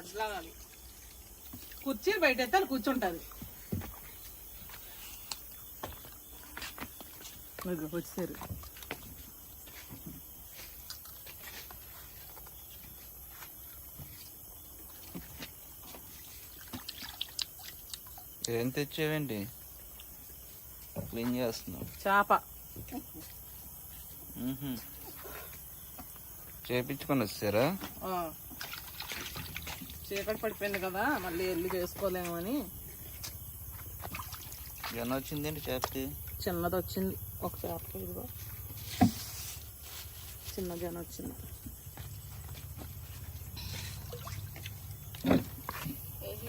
వడ్లాగాలి కుర్చీ బయట అయితే అది కూర్చుంటుంది వచ్చారు ఏం తెచ్చావేంటి? క్లీన్ చేస్తున్నావు. చేప. చేపించుకొని వచ్చారా ఆ. చీకటి పడిపోయింది కదా మళ్ళీ వెళ్ళి చేసుకోలేము అని. జన వచ్చిందేంటి చేపకి చిన్నది వచ్చింది. ఒక చేప ఇదిగో. చిన్న జన వచ్చింది.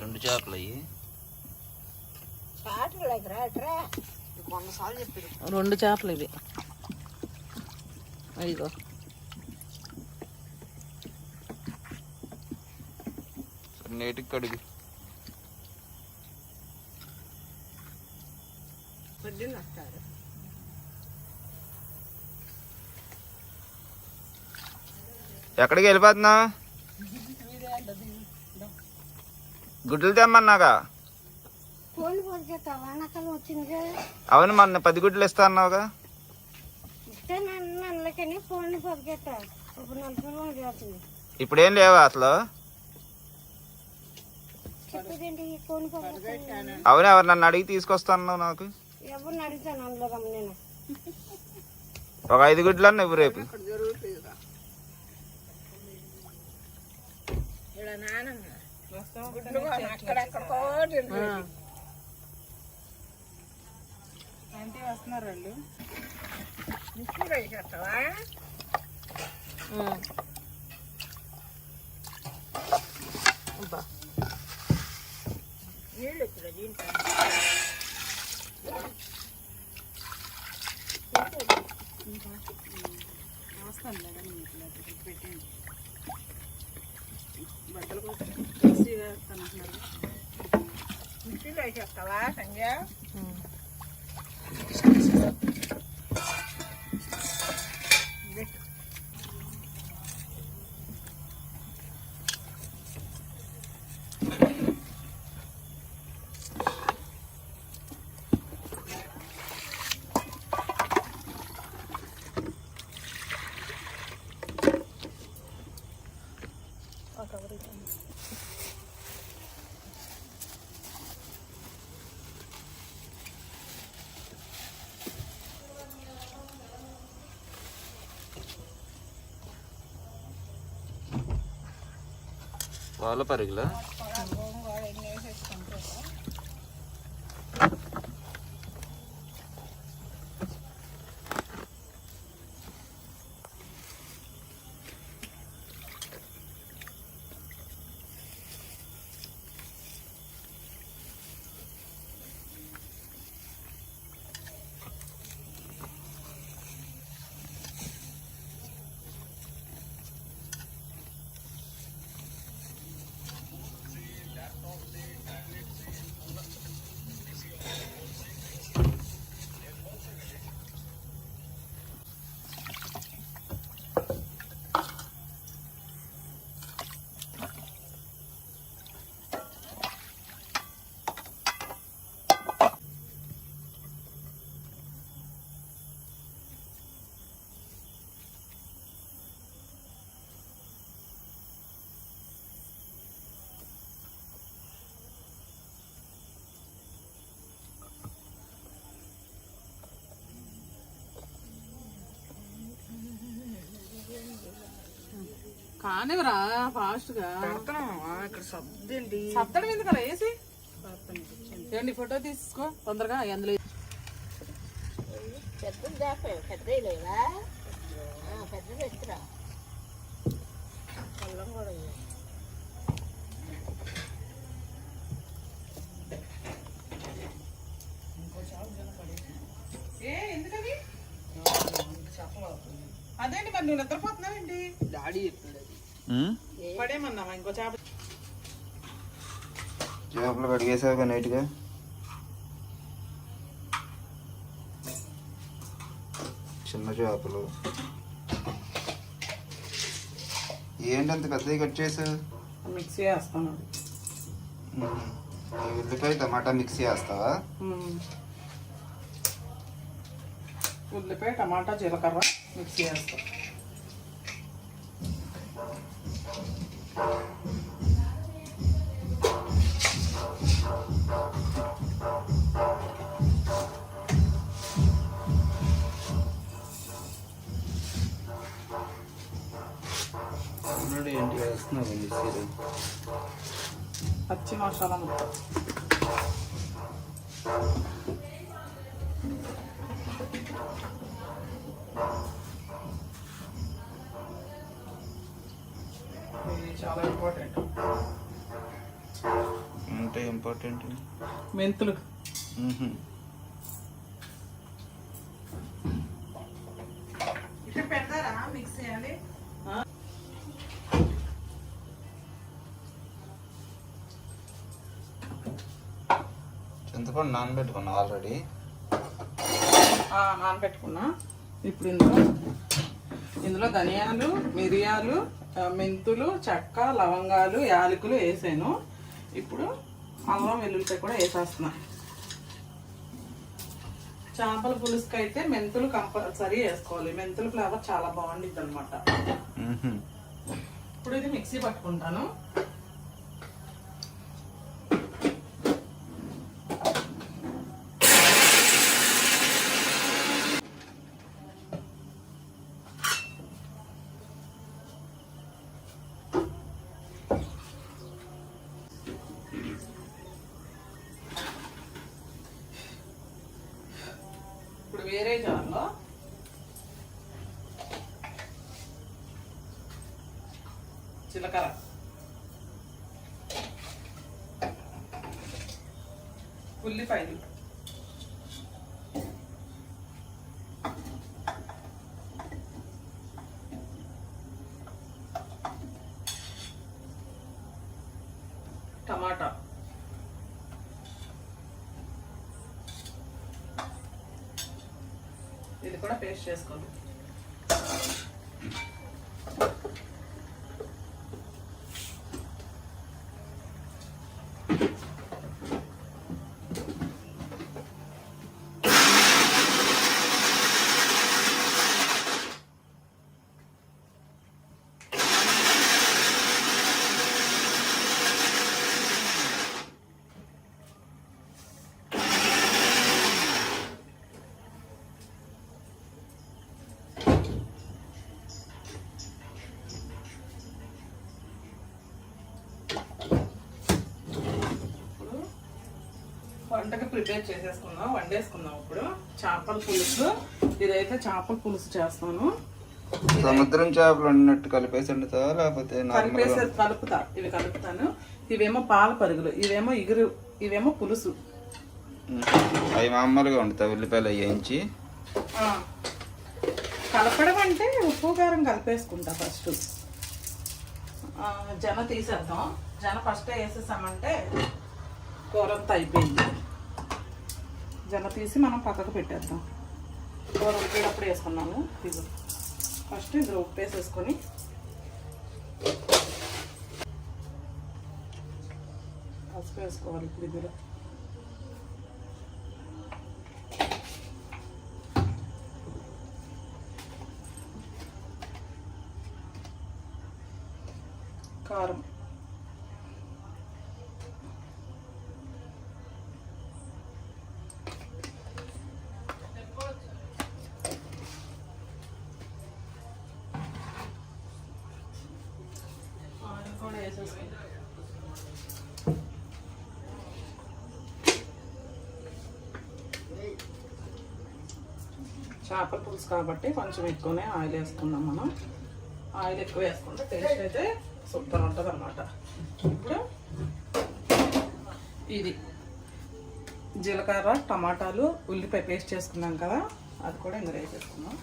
రెండు చేపలు అయ్యి. రెండు చేపలు ఇవి. ఇదిగో. నేటికి కడుగు. ఎక్కడికి వెళ్ళిపోతున్నా? గుడ్లు తెమ్మన్నాగా? అవును మొన్న పది గుడ్లు ఇస్తా అన్నావుగా. ఇప్పుడు లేవా అసలు? అవును ఎవరు నన్ను అడిగి తీసుకొస్తాను నాకు? ఒక ఐదు గుడ్లు అన్న ఇవ్వు రేపు. వస్తున్నారు వాళ్ళు అబ్బా బట్టలు కూడా వేసి వేస్తానంటున్నారు ఉమ్. వాళ్ళ పరుగులా? కానివరా ఫాస్ట్గా ఇక్కడ వేసి ఫోటో తీసుకో తొందరగా అందులో పెద్ద చేప పెద్ద లేవా? పెద్ద తెచ్చురా అల్లం కూడా. ఏ ఎందుకని అదేంటి మరి నువ్వు నిద్రపోతున్నావేంటి? డాడీ ఉమ్? పడేమన్నావా ఇంకో చేప చేపలు కడిగేసావుగా నైట్గా చిన్న చేపలు. ఏంటి అంత పెద్దవి కట్ చేసావు? మిక్సీ వేస్తాను. ఉల్లిపాయ టమాటా మిక్సీ వేస్తావా. ఉల్లిపాయ టమాటా జీలకర్ర మిక్సీ వేస్తాం ఏంటి వేస్తున్నావు మిక్సీలో పచ్చి మసాలా ముక్క ఇది చాలా ఇంపార్టెంట్ అంటే ఇంపార్టెంట్ మెంతులు. ఇట్లా పెడతారా? మిక్సీ అని చింతపండు నానబెట్టుకున్నావు ఆల్రెడీ నానబెట్టుకున్నా. ఇప్పుడు ఇందులో ఇందులో ధనియాలు మిరియాలు మెంతులు చెక్క లవంగాలు యాలకులు వేసాను. ఇప్పుడు అల్లం వెల్లుల్లిపాయ కూడా వేసేస్తున్నా. చేపల పులుసుకి అయితే మెంతులు కంపల్సరీ వేసుకోవాలి. మెంతుల ఫ్లేవర్ చాలా బాగుండిద్ది అనమాట ఇప్పుడు ఇది మిక్సీ పట్టుకుంటాను ఇప్పుడు వేరే జార్లో జీలకర్ర ఉల్లిపాయలు టమాటా ఇది కూడా పేస్ట్ చేసుకోండి ఇప్పుడు వంటకి ప్రిపేర్ చేసేసుకుందాం వండేసుకుందాం ఇప్పుడు. చేపల పులుసు. ఇదైతే చేపల పులుసు చేస్తాను. సముద్రం చేపలు వండినట్టు కలిపేసి వండుతావా లేకపోతే కలిపేసి కలుపుతా. ఇవి కలుపుతాను. ఇవేమో పాల పరుగులు ఇవేమో ఇగురు ఇవేమో పులుసు. అవి మామూలుగా వండుతావు ఉల్లిపాయలు వేయించి. కలపడం అంటే ఉప్పు కారం కలిపేసుకుంటా ఫస్ట్. జన తీసేద్దాం. జన ఫస్ట్ వేసేసామంటే కూర అంతా అయిపోయింది. జన తీసి మనం పక్కకు పెట్టేద్దాం. కూర ఉడికేటప్పుడు వేసుకున్నాము. ఇది ఫస్ట్ ఇందులో ఉప్పు వేసేసుకొని పసుపు వేసుకోవాలి ఇప్పుడు ఇందులో. కారం. చేపల పులుసు కాబట్టి కొంచెం ఎక్కువనే ఆయిల్ వేసుకుందాం మనం. ఆయిల్ ఎక్కువ వేసుకుంటే టేస్ట్ అయితే సూపర్ ఉంటుంది అనమాట ఇప్పుడు ఇది జీలకర్ర టమాటాలు ఉల్లిపాయ పేస్ట్ చేసుకున్నాం కదా అది కూడా ఇందులో వేసేసుకున్నాం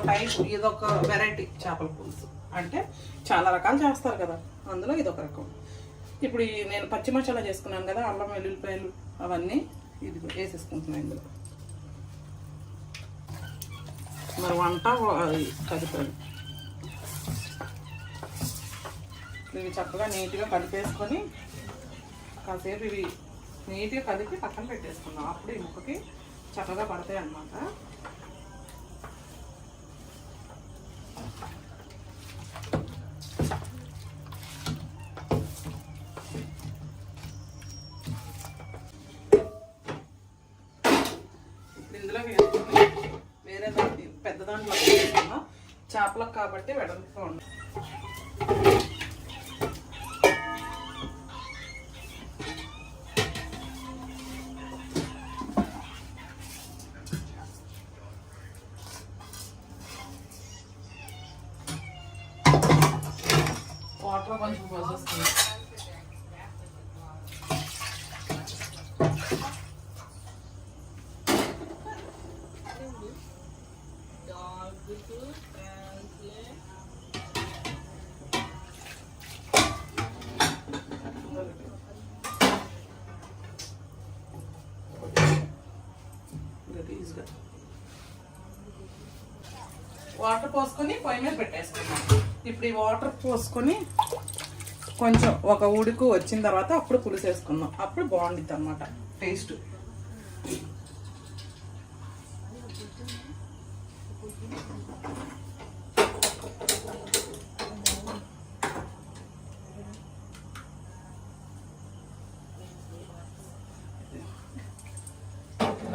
ఇదొక టైప్ ఇదొక వెరైటీ చేపల పులుసు. అంటే చాలా రకాలు చేస్తారు కదా అందులో ఇదొక రకం. ఇప్పుడు ఈ నేను పచ్చి మసాలా చేసుకున్నాను కదా అల్లం వెల్లుల్లిపాయలు అవన్నీ ఇది వేసేసుకుంటున్నాను ఇందులో. మరి వంట అది ఇవి చక్కగా నీట్గా కలిపేసుకొని కాసేపు ఇవి నీట్గా కలిపి పక్కన పెట్టేసుకున్నాం అప్పుడు ఈ ముక్కకి చక్కగా పడతాయి అన్నమాట ఇప్పుడు ఇందులో వేసుకొని వేరే దాంట్లో పెద్ద దాంట్లో వేసుకున్నాం చేపలకు కాబట్టి వెడల్పుగా ఉంది వాటర్ కొంచెం పోసేస్తుంది వాటర్ పోసుకొని పొయ్యి మీద పెట్టేసుకున్నాం ఇప్పుడు ఈ వాటర్ పోసుకొని కొంచెం ఒక ఉడుకు వచ్చిన తర్వాత అప్పుడు పులుసు వేసుకుందాం అప్పుడు బాగుండిద్ది అనమాట టేస్ట్.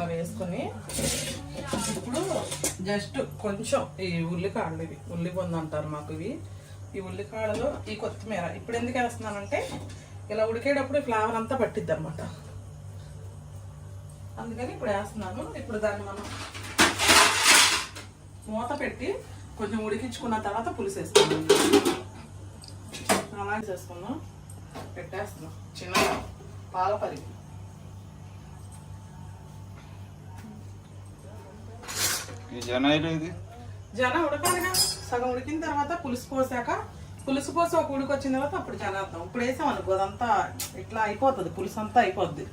వేసుకొని ఇప్పుడు జస్ట్ కొంచెం ఈ ఉల్లికాడలు ఇవి. ఉల్లి పొంది అంటారు మాకు ఇవి. ఈ ఉల్లికాడలో ఈ కొత్తిమీర. ఇప్పుడు ఎందుకు వేస్తున్నానంటే ఇలా ఉడికేటప్పుడు ఫ్లేవర్ అంతా పట్టిద్ది అనమాట అందుకని ఇప్పుడు వేస్తున్నాను. ఇప్పుడు దాన్ని మనం మూత పెట్టి కొంచెం ఉడికించుకున్న తర్వాత పులుసు వేస్తున్నాం అలా చేసుకుందాం. పెట్టేస్తున్నాం. చిన్న పాల పరిగి. ఈ జనాయిలు ఇది? జనం ఉడకాలిగా సగం ఉడికిన తర్వాత పులుసు పోసాక పులుసు పోసి ఒక ఉడికి వచ్చిన తర్వాత అప్పుడు జనేద్దాం ఇప్పుడు వేసాం అనుకో అదంతా ఇట్లా అయిపోతుంది పులుసు అంతా అయిపోద్ది.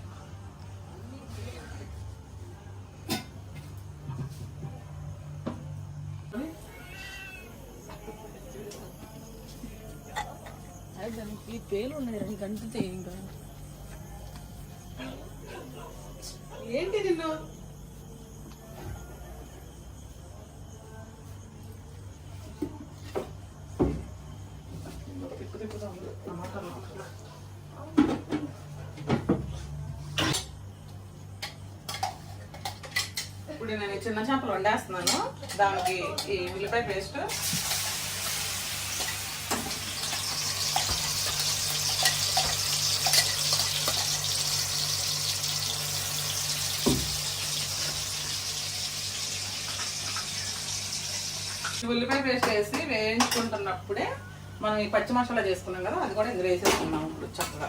దానికి పేలు ఉన్నాయి రెండు అంటుతాయి ఇంకా. ఏంటి నిన్ను తిప్పు తిప్పుదాం టమాటాలు ఇప్పుడు నేను ఈ చిన్న చేపలు వండేస్తున్నాను. దానికి ఈ ఉల్లిపాయ పేస్ట్. ఉల్లిపాయ పేస్ట్ వేసి వేయించుకుంటున్నప్పుడే మనం ఈ పచ్చి మసాలా చేసుకున్నాం కదా అది కూడా ఇందులో వేసేసుకున్నాం ఇప్పుడు చక్కగా.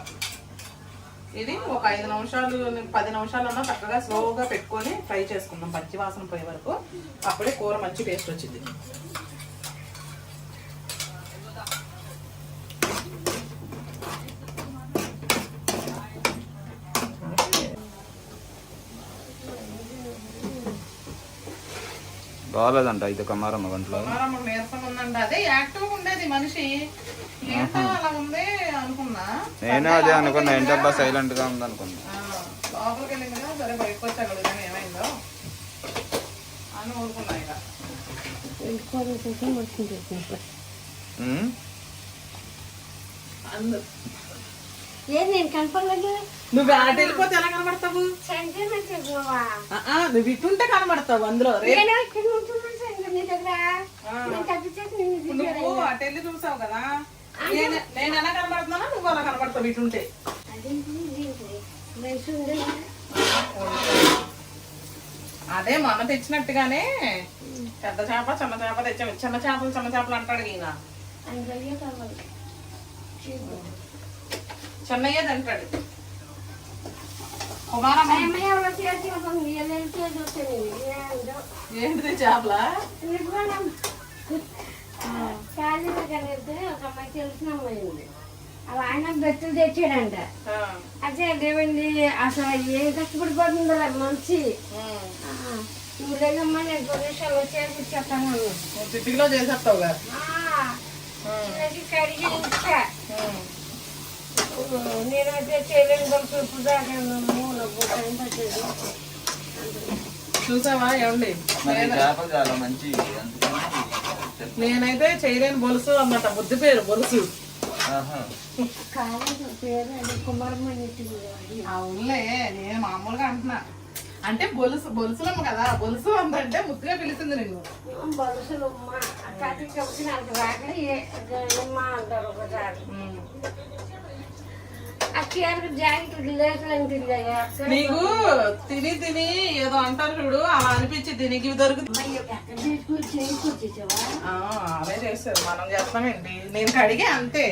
ఇది ఒక ఐదు నిమిషాలు పది నిమిషాలన్నా చక్కగా స్లోగా పెట్టుకొని ఫ్రై చేసుకుందాం పచ్చి వాసన పోయే వరకు. అప్పుడే కూర మంచి టేస్ట్ వచ్చింది. బాగాలేదంట ఇది కమారమ్మ గంటలో కుమారమ్మ నీరసం ఉందండి అదే యాక్టివ్ ఉండేది మనిషి. ఏంటో అలా ఉంది అనుకున్నా. నేను అదే అనుకున్నా ఏంటబ్బా సైలెంట్గా ఉంది అనుకున్నా ఆ, లోపలికి వెళ్ళింది కదా సరే బయటకు ఏమైందో అని ఊరుకున్నా ఇక. ఉమ్? అందు. ఏది నేను కనపడలేదు నువ్వు అటు వెళ్ళిపోతే ఎలా కనబడతావు? నువ్వు ఇటుంటే కనబడతావు అందులో. నువ్వు అటు వెళ్ళి చూసావు కదా. నేను ఎలా కనబడుతున్నానో నువ్వు అలా కనబడతావు ఇటుంటే. అదే మొన్న తెచ్చినట్టుగానే పెద్ద చేప చిన్న చేప తెచ్చాము చిన్న చేపలు చిన్న చేపలు అంటాడు ఈయన. చిన్నయ్యేది అంటాడు ఏంటిది చేపల? ఒక అమ్మాయి తెలిసిన అమ్మాయి ఉంది అవి ఆయన బెత్తులు తెచ్చాడంట అదే అదేమండి అసలు ఏం కష్టపడిపోతుందో మంచి నువ్వు లేదమ్మా నేను ప్రదేశాలు వచ్చేసి సిటీలో కడిగి ఇచ్చా. నేనైతే చేయలేని వరకు ఇప్పుడు దాకా మూల టైం పట్టేది. చూసావా ఏమండి? చేపలు చాలా మంచి అందుకని నేనైతే చేయలేని బొలుసు అన్నమాట బుద్ధి పేరు బొలుసు. అవునులే నేను మామూలుగా అంటున్నా. అంటే బొలుసు బొలుసులమ్మ కదా బొలుసు అందంటే ముద్దుగా పిలిచింది నిన్ను. బలుసులు కాకి కాబట్టి నాకు తిని తిని ఏదో అంటారు చూడు అలా అనిపించి నీకు ఇవి దొరుకుతుంది. అయ్యో, ఎక్కడ తీసుకుని చేయించుకొచ్చేసావా ఆ, అదే చేస్తారు. మనం చేస్తామేంటి నేను కడిగే అంతే.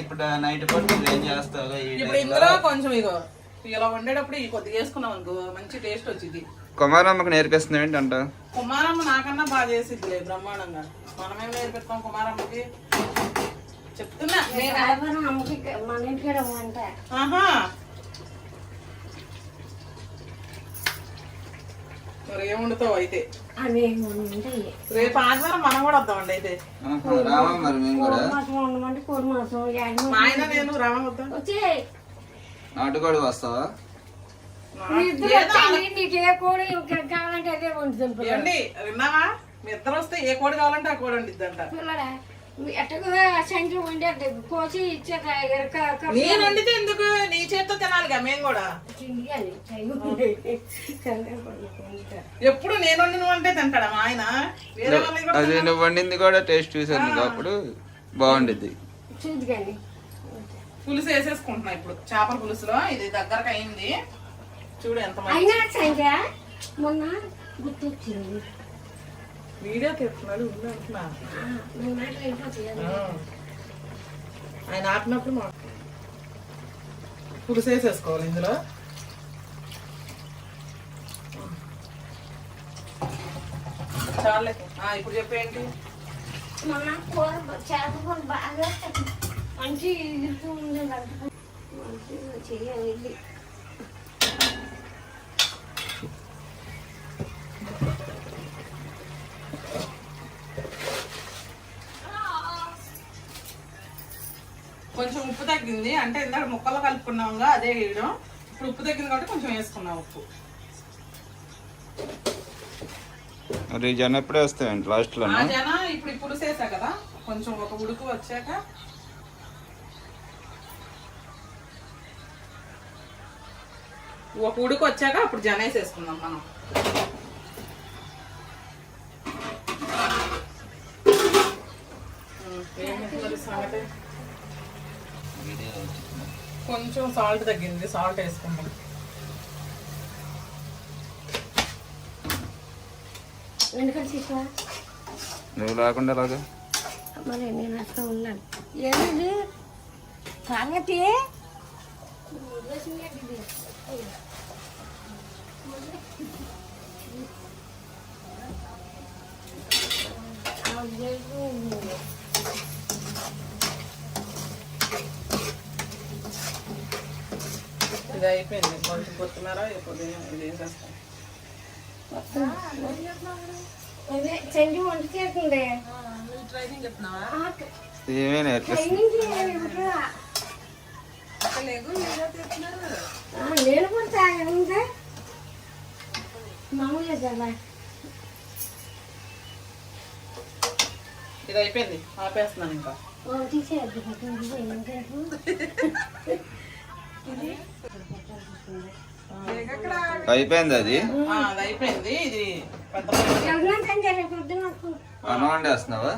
ఇప్పుడు నైట్ పట్టు ఏం చేస్తావు ఈ ఇప్పుడు టైంలో? ఇందులో కొంచెం ఇగో ఇలా వండేటప్పుడు ఈ కొద్దిగా వేసుకున్నాం అనుకో మంచి టేస్ట్ వచ్చింది. కుమారమ్మకి నేర్పిస్తున్నావు ఏంటంట? కుమారమ్మ నాకన్నా బాగా చేసిద్దిలే బ్రహ్మాండంగా. మనమేం నేర్పిస్తాం కుమారమ్మకి? చెప్తున్నా. మన ఇంటికి వంట ఆహా. మరి ఏం వండుతావు అయితే రేపు ఆదివారం మనం కూడా వద్దామండి అయితే. మా ఆయన నేను రామ వద్దాం వచ్చి. నాటుకోడి వస్తావా? ఇద్దరు వచ్చేయండి. నీకు ఏ కోడి ఇంకా కావాలంటే అదే వండుతుంది ఏమండి విన్నావా? మీ ఇద్దరు వస్తే ఏ కోడి కావాలంటే ఆ కోడి వండిద్దంట. ఎట్టగా సంఖ్య వండే కోసి ఇచ్చాక ఎరక నేను వండితే ఎందుకు? నీ చేత్తో తినాలిగా మేము కూడా. ఎప్పుడు నేను వండిన వంటే తింటాడా మా ఆయన? వేరే వాళ్ళని కూడా అది నువ్వు వండింది కూడా టేస్ట్ చూసాను అప్పుడు బాగుండిద్ది. పులుసు వేసేసుకుంటున్నా ఇప్పుడు. చేపల పులుసులో ఇది దగ్గరకు అయింది. చూడు ఎంత మంది అయినా సంఖ్య మొన్న గుర్తొచ్చింది. వీడియో తీస్తున్నాడు ఉండు అంటున్నా. ఆయన ఆపినప్పుడు మా పులుసు వేసేసుకోవాలి ఇందులో. చాలే ఆ, ఇప్పుడు చెప్పేంటి? మంచి ఉంది చేయాలి. తగ్గింది. అంటే ఇందాక ముక్కలు కలుపుకున్నాముగా అదే వేయడం. ఇప్పుడు ఉప్పు తగ్గింది కాబట్టి కొంచెం వేసుకున్నాం ఉప్పు. మరి జనం ఎప్పుడే వస్తాయండి? లాస్ట్లో ఆ జన ఇప్పుడు పులుసు వేసా కదా. కొంచెం ఒక ఉడుకు వచ్చాక ఒక ఉడుకు వచ్చాక అప్పుడు జన వేసేసుకుందాం మనం. కొంచెం సాల్ట్ తగ్గింది సాల్ట్ వేసుకుందాం. నువ్వు లేకుండా అలాగా మరి నేను అక్కడ ఉన్నాను. ఏంటి సంగతి? ఇది అయిపోయింది. కొంచెం కొత్తిమీర ఇప్పుడు ఇది వేసేస్తాం. అదే చెండి వంట చేస్తుంది ట్రైనింగ్ చెప్తున్నావా ఆ, ఏమే నేను కూడా తాగనుందా మామూలుగా కదా ఇది అయిపోయింది. ఆపేస్తున్నాను ఇంకా. తీసేయద్దు. అయిపోయింది. అది? అయిపోయింది. ఇది అన్నం వండేస్తున్నావా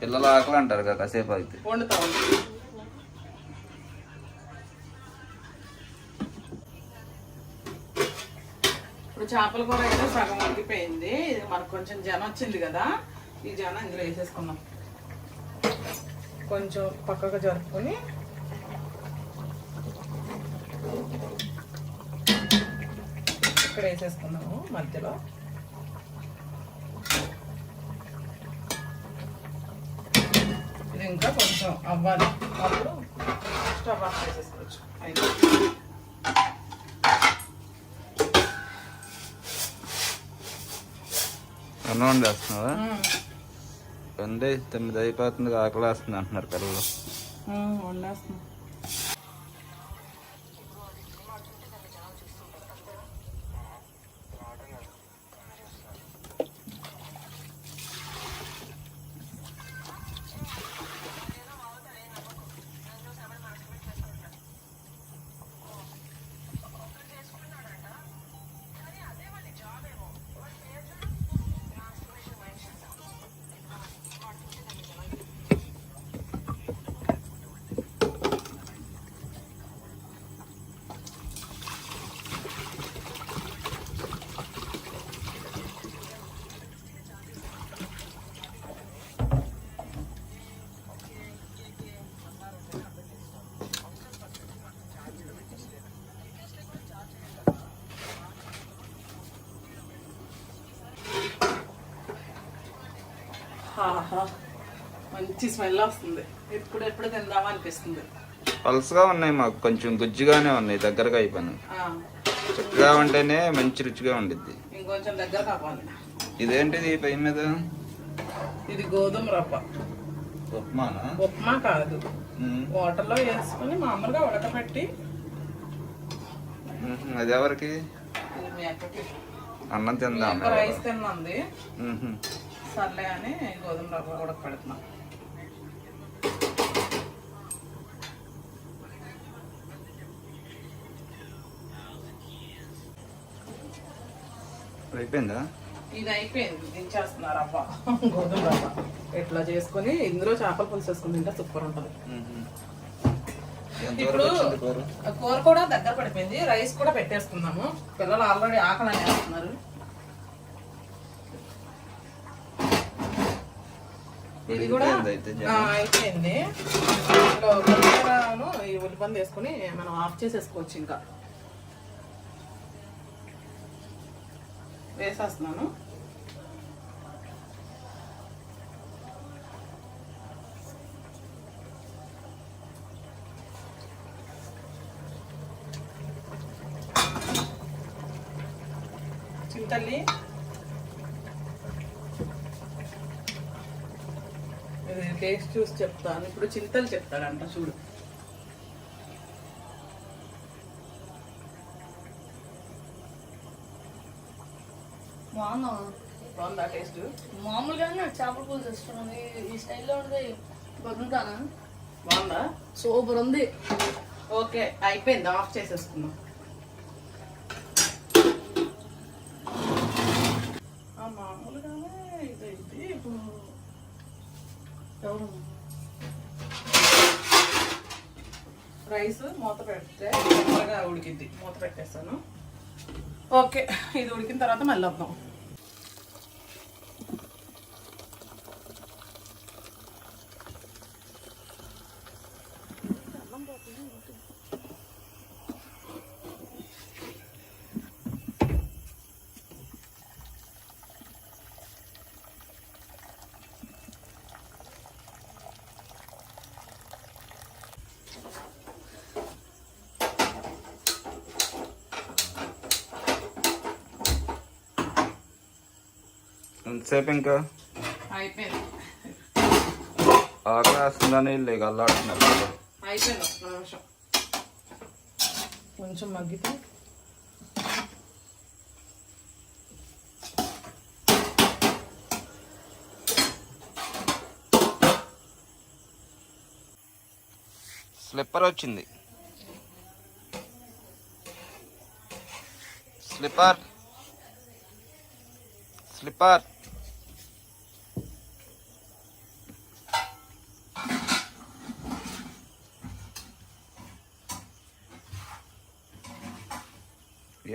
పిల్లలు ఆకలి అంటారు కదా కాసేపు అయితే. ఇప్పుడు చేపల కూర అయితే సగం ఉడికిపోయింది. ఇది మనకు కొంచెం జనం వచ్చింది కదా ఈ జనం ఇందులో వేసేసుకున్నాం కొంచెం పక్కకు జరుపుకొని ఇక్కడ వేసేసుకున్నాము మధ్యలో. ఇది ఇంకా కొంచెం అవ్వాలి. అప్పుడు స్టవ్ ఆఫ్ చేసేసుకోవచ్చు. అయితే అన్నం. వండే తొమ్మిది అయిపోతుంది ఆకలి వేస్తుంది అంటున్నారు పిల్లలు. వండేస్తున్నాం. ఆహా. మంచి స్మెల్ వస్తుంది. ఎప్పుడు ఎప్పుడు తిందామా అనిపిస్తుంది. పలుసగా ఉన్నాయి మాకు. కొంచెం గుజ్జుగానే ఉన్నాయి. దగ్గరగా అయిపోయినాయి. ఆ, చక్కగా ఉంటేనే మంచి రుచిగా ఉండిద్ది. ఇంకొంచెం దగ్గర కావాలి. ఇదేంటిది పై మీద? ఇది గోధుమ రవ్వ. ఉప్మానా? ఉప్మా కాదు. వాటర్లో వేసుకొని మామూలుగా ఉడకబెట్టి. అది ఎవరికి? అన్నం తిందాం. రైస్ తిన్నది. సర్లే అని గోధుమ రవ్వ ఉడకపెడుతున్నా అయిపోయిందా? ఇది అయిపోయింది. దించేస్తున్నా రవ్వ. గోధుమ రవ్వ. ఇట్లా చేసుకొని ఇందులో చేపల పులుసు వేసుకుని తింటే సూపర్ ఉంటుంది. ఇప్పుడు కూర? కూడా దగ్గర పడిపోయింది. రైస్ కూడా పెట్టేసుకున్నాము పిల్లలు ఆల్రెడీ ఆకలి అని ఇది కూడా అయిపోయింది ఇందులో కొత్తిమీరను ఈ ఉల్లిపంది వేసుకుని మనం ఆఫ్ చేసేసుకోవచ్చు ఇంకా. వేసేస్తున్నాను. చింతల్లి ఇది టేస్ట్ చూసి చెప్తాను. ఇప్పుడు చింతలు చెప్తాడంట చూడు. బాగుందా బాగుందా టేస్ట్? మామూలుగానే చేపల పులుసు ఇష్టం. ఈ స్టైల్లో ఉంది బాగుంటానా? బాగుందా? సూపర్ ఉంది. ఓకే అయిపోయింది. ఆఫ్ చేసేసుకుందాం. ఆ, మామూలుగానే ఇదైతే ఇప్పుడు రైస్ మూత పెడితే త్వరగా ఉడికిద్ది. మూత పెట్టేస్తాను. ఓకే ఇది ఉడికిన తర్వాత మళ్ళీ వద్దాం. ఎంతసేపు ఇంకా అయిపోయింది. ఆకలి వేస్తుందని లేక అల్లాడుతున్నారు. అయిపోయింది నిమిషం. కొంచెం మగ్గితే? స్లిప్పర్ వచ్చింది. స్లిప్పర్. స్లిప్పర్.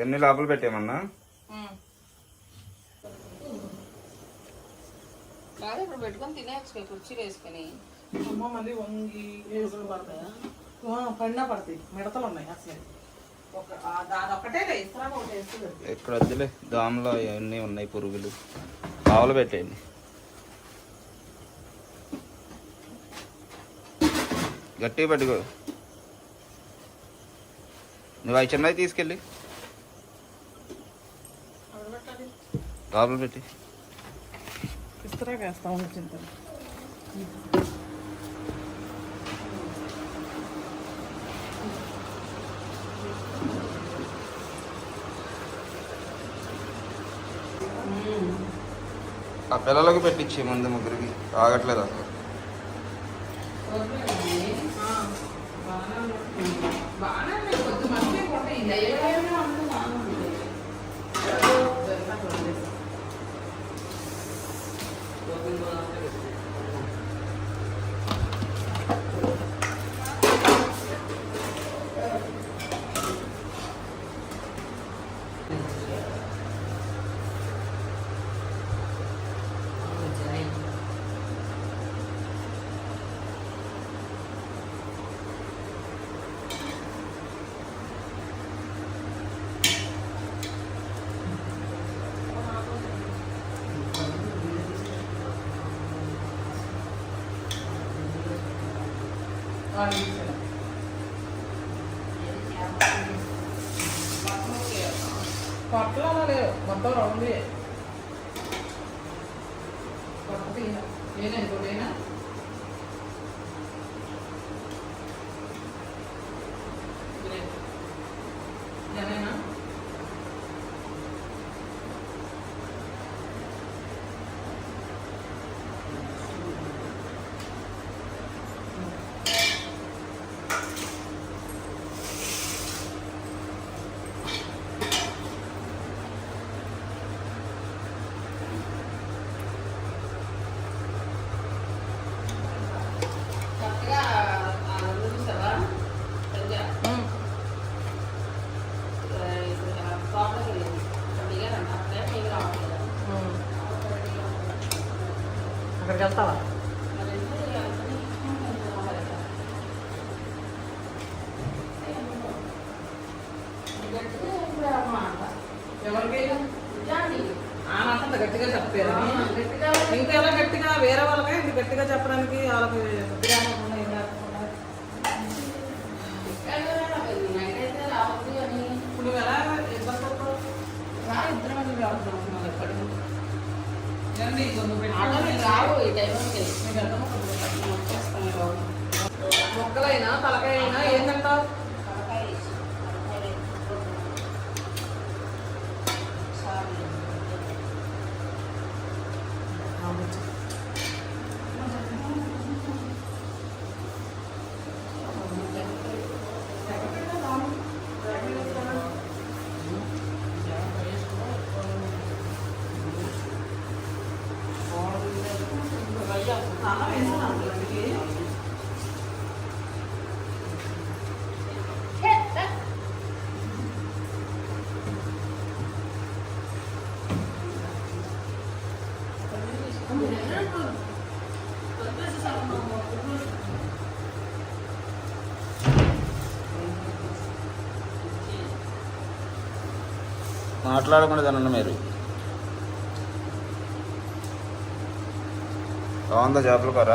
ఇవన్నీ లోపల పెట్టేమన్నా. కాదు ఇప్పుడు పెట్టుకొని తినేయచ్చు కుర్చీలు వేసుకొని. అమ్మ మళ్ళీ వంగి వేసులు పడతాయా? ఆ, పడినా పడతాయి. మిడతలు ఉన్నాయి అసలు. ఇక్కడ వద్దులే దాములో అవన్నీ ఉన్నాయి పురుగులు. కావలు పెట్టేయండి. గట్టిగా పట్టుకో. నువ్వు అవి చిన్నవి తీసుకెళ్ళి. కాపులు పెట్టి వేస్తా ఆ పిల్లలకి పెట్టించి ముందు ముగ్గురికి. ఆగట్లేదు అసలు. బాగానే we will. వాళ్ళు 不要看了 పెట్టుకోండి. మీకు మాట్లాడకుండా తినండి మీరు. బాగుందా చేపల కూర?